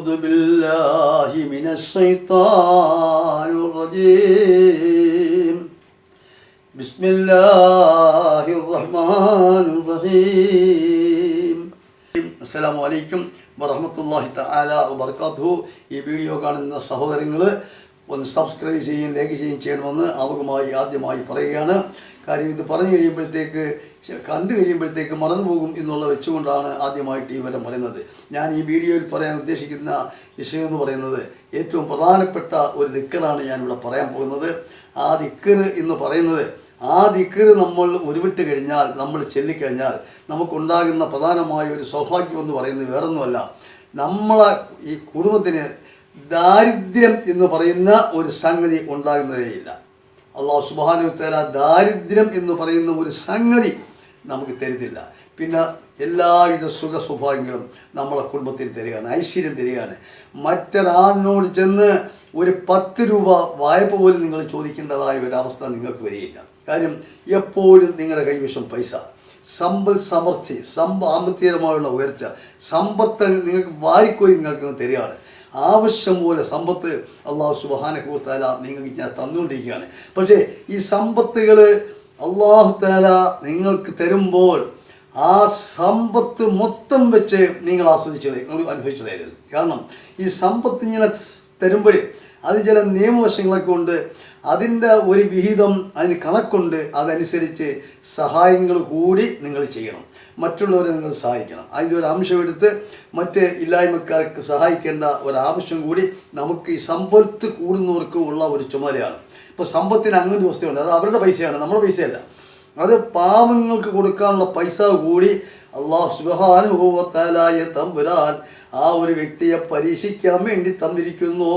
أعوذ بالله من الشيطان الرجيم بسم الله الرحمن الرحيم السلام عليكم വറഹമത്തല്ലാഹി തആല വബർക്കാത്തുഹു ഈ വീഡിയോ കാണുന്ന സഹോദരങ്ങൾ ഒന്ന് സബ്സ്ക്രൈബ് ചെയ്യുകയും ലൈക്ക് ചെയ്യുകയും ചെയ്യണമെന്ന് ആമുഖമായി ആദ്യമായി പറയുകയാണ്. കാര്യം ഇത് പറഞ്ഞു കഴിയുമ്പോഴത്തേക്ക് കണ്ടു കഴിയുമ്പോഴത്തേക്ക് മറന്നു പോകും എന്നുള്ള വെച്ചുകൊണ്ടാണ് ആദ്യമായിട്ട് ഈ വരം പറയുന്നത്. ഞാൻ ഈ വീഡിയോയിൽ പറയാൻ ഉദ്ദേശിക്കുന്ന വിഷയം എന്ന് പറയുന്നത് ഏറ്റവും പ്രധാനപ്പെട്ട ഒരു ദിക്കറാണ് ഞാനിവിടെ പറയാൻ പോകുന്നത്. ആ ദിക്കർ എന്ന് പറയുന്നത് ആ ദിക്കർ നമ്മൾ ഉരുവിട്ട് കഴിഞ്ഞാൽ നമ്മൾ ചൊല്ലിക്കഴിഞ്ഞാൽ നമുക്കുണ്ടാകുന്ന പ്രധാനമായ ഒരു സൗഭാഗ്യം എന്ന് പറയുന്നത് വേറൊന്നുമല്ല. നമ്മളെ ഈ കുടുംബത്തിന് ദാരിദ്ര്യം എന്ന് പറയുന്ന ഒരു സംഗതി ഉണ്ടാകുന്നതേയില്ല അള്ളാഹു സുബാനുത്തല ദാരിദ്ര്യം എന്ന് പറയുന്ന ഒരു സംഗതി നമുക്ക് തരുന്നില്ല. പിന്നെ എല്ലാവിധ സുഖ സ്വഭാവങ്ങളും നമ്മളെ കുടുംബത്തിൽ തരികയാണ് ഐശ്വര്യം തരികയാണ്. മറ്റൊരാളിനോട് ചെന്ന് ഒരു പത്ത് രൂപ വായ്പ പോലും നിങ്ങൾ ചോദിക്കേണ്ടതായ ഒരവസ്ഥ നിങ്ങൾക്ക് വരികയില്ല. കാര്യം എപ്പോഴും നിങ്ങളുടെ കൈവശം പൈസ. സമ്പൽ സമൃദ്ധി സമ്പ ആമ്പത്തികരമായുള്ള ഉയർച്ച സമ്പത്ത് നിങ്ങൾക്ക് വാരിക്കോയി നിങ്ങൾക്ക് തരികയാണ്. ആവശ്യം പോലെ സമ്പത്ത് അള്ളാഹു സുബാനഹുത്താല നിങ്ങൾക്ക് ഞാൻ തന്നുകൊണ്ടിരിക്കുകയാണ്. പക്ഷേ ഈ സമ്പത്തുകൾ അള്ളാഹു താല നിങ്ങൾക്ക് തരുമ്പോൾ ആ സമ്പത്ത് മൊത്തം വെച്ച് നിങ്ങൾ ആസ്വദിച്ചത് നിങ്ങൾ അനുഭവിച്ചതായിരുന്നു കാരണം ഈ സമ്പത്ത് ഇങ്ങനെ തരുമ്പോൾ അത് ചില നിയമവശങ്ങളൊക്കെ ഉണ്ട്. അതിന്റെ ഒരു വിഹിതം അതിന് കണക്കുണ്ട്. അതനുസരിച്ച് സഹായങ്ങൾ കൂടി നിങ്ങൾ ചെയ്യണം. മറ്റുള്ളവരെ നിങ്ങൾ സഹായിക്കണം. അതിന്റെ ഒരു അംശം എടുത്ത് മറ്റ് ഇല്ലായ്മക്കാർക്ക് സഹായിക്കേണ്ട ഒരാവശ്യം കൂടി നമുക്ക് ഈ സമ്പത്ത് കൂടുന്നവർക്ക് ഉള്ള ഒരു ചുമതലയാണ്. ഇപ്പോൾ സമ്പത്തിന് അങ്ങനെ ഒരു അത് അവരുടെ പൈസയാണ്. നമ്മുടെ പൈസയല്ല. അത് പാവങ്ങൾക്ക് കൊടുക്കാനുള്ള പൈസ കൂടി അള്ളാഹു സുബാനുഭവത്താലായ തമ്പുരാൻ ആ ഒരു വ്യക്തിയെ പരീക്ഷിക്കാൻ വേണ്ടി തന്നിരിക്കുന്നു.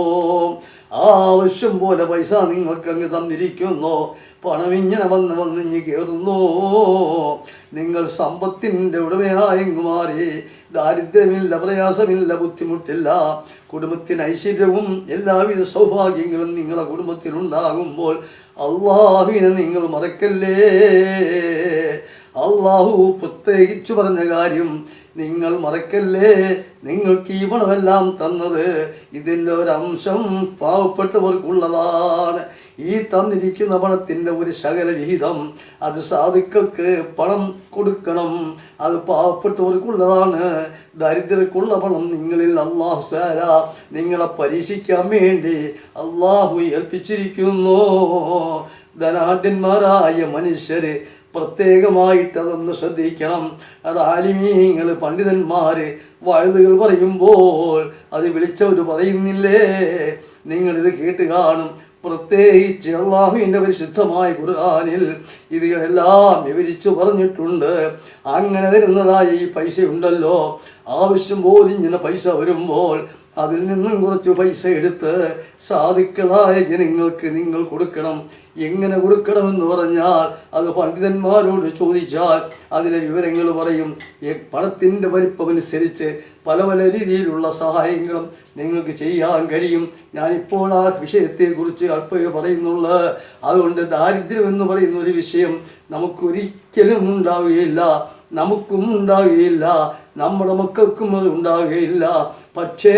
ആവശ്യം പോലെ പൈസ നിങ്ങൾക്ക് അങ്ങ് തന്നിരിക്കുന്നു. പണം ഇങ്ങനെ വന്ന് വന്ന് ഇഞ്ഞ് കയറുന്നു. നിങ്ങൾ സമ്പത്തിന്റെ ഉടമയായെങ്ങ് മാറി ദാരിദ്ര്യമില്ല പ്രയാസമില്ല ബുദ്ധിമുട്ടില്ല. കുടുംബത്തിന് ഐശ്വര്യവും എല്ലാവിധ സൗഭാഗ്യങ്ങളും നിങ്ങളുടെ കുടുംബത്തിനുണ്ടാകുമ്പോൾ അള്ളാഹുവിനെ നിങ്ങൾ മറക്കല്ലേ? അള്ളാഹു പ്രത്യേകിച്ചു പറഞ്ഞ കാര്യം നിങ്ങൾ മറക്കല്ലേ? നിങ്ങൾക്ക് ഈ പണമെല്ലാം തന്നത് ഇതിന്റെ ഒരംശം പാവപ്പെട്ടവർക്കുള്ളതാണ്. ഈ തന്നിരിക്കുന്ന പണത്തിന്റെ ഒരു ശകല വിഹിതം അത് സാധുക്കൾക്ക് പണം കൊടുക്കണം. അത് പാവപ്പെട്ടവർക്കുള്ളതാണ്. ദരിദ്രർക്കുള്ള പണം നിങ്ങളിൽ അള്ളാഹു സാര നിങ്ങളെ പരീക്ഷിക്കാൻ വേണ്ടി അള്ളാഹു ഏൽപ്പിച്ചിരിക്കുന്നു. ധനാഢ്യന്മാരായ മനുഷ്യരെ പ്രത്യേകമായിട്ട് അതൊന്ന് ശ്രദ്ധിക്കണം. അത് ആലിമീങ്ങൾ പണ്ഡിതന്മാർ വഴുതുകൾ പറയുമ്പോൾ അത് വിളിച്ചവർ പറയുന്നില്ലേ? നിങ്ങളിത് കേട്ട് കാണും. പ്രത്യേകിച്ച് അള്ളാഹുവിന്റെ പരിശുദ്ധമായ ഖുർആാനിൽ ഇതുകളെല്ലാം വിവരിച്ചു പറഞ്ഞിട്ടുണ്ട്. അങ്ങനെ തരുന്നതായി ഈ പൈസ ഉണ്ടല്ലോ ആവശ്യം പോലും ഇങ്ങനെ പൈസ വരുമ്പോൾ അതിൽ നിന്നും കുറച്ച് പൈസ എടുത്ത് സാധുക്കളായ ജനങ്ങൾക്ക് നിങ്ങൾ കൊടുക്കണം. എങ്ങനെ കൊടുക്കണമെന്ന് പറഞ്ഞാൽ അത് പണ്ഡിതന്മാരോട് ചോദിച്ചാൽ അതിലെ വിവരങ്ങൾ പറയും. പണത്തിന്റെ വലിപ്പമനുസരിച്ച് പല പല രീതിയിലുള്ള സഹായങ്ങളും നിങ്ങൾക്ക് ചെയ്യാൻ കഴിയും. ഞാനിപ്പോൾ ആ വിഷയത്തെക്കുറിച്ച് അല്പമേ പറയുന്നുള്ളൂ. അതുകൊണ്ട് ദാരിദ്ര്യം എന്ന് പറയുന്ന ഒരു വിഷയം നമുക്കൊരിക്കലും ഉണ്ടാവുകയില്ല. നമുക്കും ഉണ്ടാവുകയില്ല. നമ്മുടെ മക്കൾക്കും അത് ഉണ്ടാവുകയില്ല. പക്ഷേ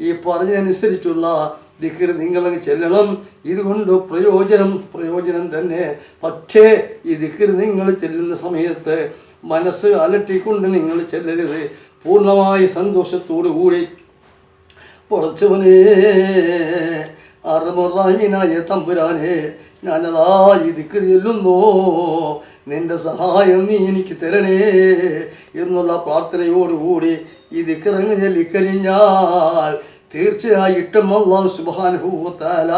ഈ പറഞ്ഞതനുസരിച്ചുള്ള ദിക്കർ നിങ്ങളങ്ങ് ചെല്ലണം. ഇതുകൊണ്ട് പ്രയോജനം പ്രയോജനം തന്നെ. പക്ഷേ ഈ ദിക്കിൽ നിങ്ങൾ ചെല്ലുന്ന സമയത്ത് മനസ്സ് അലട്ടിക്കൊണ്ട് നിങ്ങൾ ചെല്ലരുത്. പൂർണമായ സന്തോഷത്തോടു കൂടി. പുറച്ചവനെ അറുമുറാനിനായ തമ്പുരാനെ ഞാനതാ ഇതിക്ക് ചെല്ലുന്നു. നിന്റെ സഹായം നീ എനിക്ക് തരണേ എന്നുള്ള പ്രാർത്ഥനയോടുകൂടി ഈ ദിക്കറങ്ങ് ചൊല്ലിക്കഴിഞ്ഞാൽ തീർച്ചയായിട്ടും അള്ളാഹു സുബാനുഭൂത്താല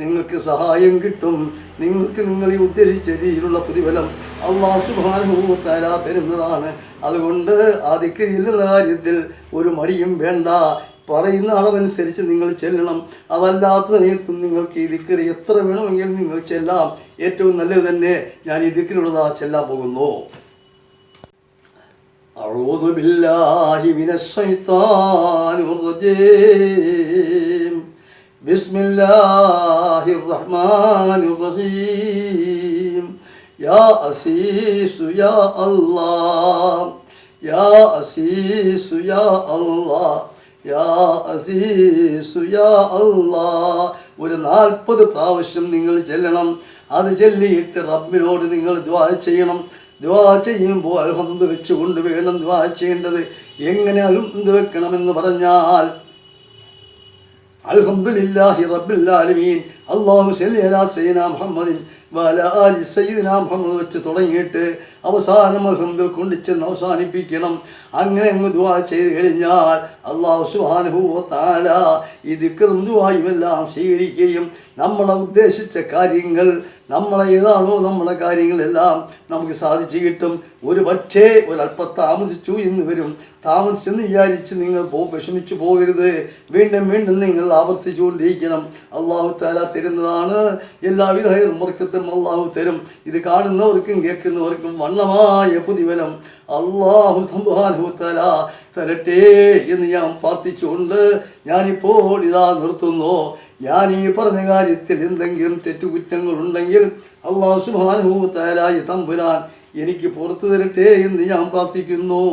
നിങ്ങൾക്ക് സഹായം കിട്ടും. നിങ്ങൾക്ക് നിങ്ങൾ ഈ ഉദ്ദേശിച്ച രീതിയിലുള്ള പ്രതിഫലം അള്ളാഹു സുബാനുഭൂത്താല തരുന്നതാണ്. അതുകൊണ്ട് ആ ദിക്കർ ചെല്ലുന്ന കാര്യത്തിൽ ഒരു മടിയും വേണ്ട. പറയുന്ന അളവനുസരിച്ച് നിങ്ങൾ ചെല്ലണം. അതല്ലാത്ത സമയത്തും നിങ്ങൾക്ക് ഈ ദിക്കറി എത്ര വേണമെങ്കിലും നിങ്ങൾ ചെല്ലാം. ഏറ്റവും നല്ലത് തന്നെ ഞാൻ ഈ ദിക്കറിലുള്ളതാ ചെല്ലാൻ പോകുന്നു. أعوذ بالله من الشيطان الرجيم بسم الله الرحمن الرحيم يا أسيس يا الله يا أسيس يا الله യാ അസീസു യാ അല്ലാ ഒരു നാൽപ്പത് പ്രാവശ്യം നിങ്ങൾ ചെല്ലണം അത് ചെല്ലിയിട്ട് റബ്ബിനോട് നിങ്ങൾ ദ്വാ ചെയ്യണം ദ്വാ ചെയ്യുമ്പോൾ അൽഹന്ത് വെച്ചുകൊണ്ട് വേണം ദുവാ ചെയ്യേണ്ടത്. എങ്ങനെ അൽഹന്ത് വെക്കണമെന്ന് പറഞ്ഞാൽ അൽഹന്ദില്ലാഹി റബ്ബിൽ ആലമീൻ അല്ലാഹു സൈന മുഹമ്മദിൻ വല ആലി സയ്യിദിന മുഹമ്മദ് വെച്ച് തുടങ്ങിയിട്ട് അവസാനം അൽഹംദുൽ കൊണ്ട് ചെന്ന് അവസാനിപ്പിക്കണം. അങ്ങനെ അങ്ങ് ദുവാ ചെയ്ത് കഴിഞ്ഞാൽ അള്ളാഹു സുബ്ഹാനഹു വ തആല ഈ ദുആയും എല്ലാം സ്വീകരിക്കുകയും നമ്മളെ ഉദ്ദേശിച്ച കാര്യങ്ങൾ നമ്മളെ ഏതാണോ നമ്മുടെ കാര്യങ്ങളെല്ലാം നമുക്ക് സാധിച്ചു കിട്ടും. ഒരു പക്ഷേ ഒരല്പം താമസിച്ചു എന്ന് വരും. താമസിച്ചെന്ന് വിചാരിച്ച് നിങ്ങൾ പോ വിഷമിച്ചു പോകരുത്. വീണ്ടും വീണ്ടും നിങ്ങൾ ആവർത്തിച്ചുകൊണ്ടിരിക്കണം. അള്ളാഹു താല തരുന്നതാണ് എല്ലാവിധ ഹൈർമർക്കത്തും അള്ളാഹു തരും. ഇത് കാണുന്നവർക്കും കേൾക്കുന്നവർക്കും വണ്ണമായ പുതിവലം അള്ളാഹു സംഭാനുത്തല തരട്ടെ എന്ന് ഞാൻ പ്രാർത്ഥിച്ചുകൊണ്ട് ഞാനിപ്പോൾ ഇതാ നിർത്തുന്നു. ഞാൻ ഈ പറഞ്ഞ കാര്യത്തിൽ എന്തെങ്കിലും തെറ്റുകുറ്റങ്ങൾ ഉണ്ടെങ്കിൽ അള്ളാഹു സുബാനുഭൂത്തലായി തമ്പുരാൻ എനിക്ക് പുറത്തു തരട്ടെ എന്ന് ഞാൻ പ്രാർത്ഥിക്കുന്നു.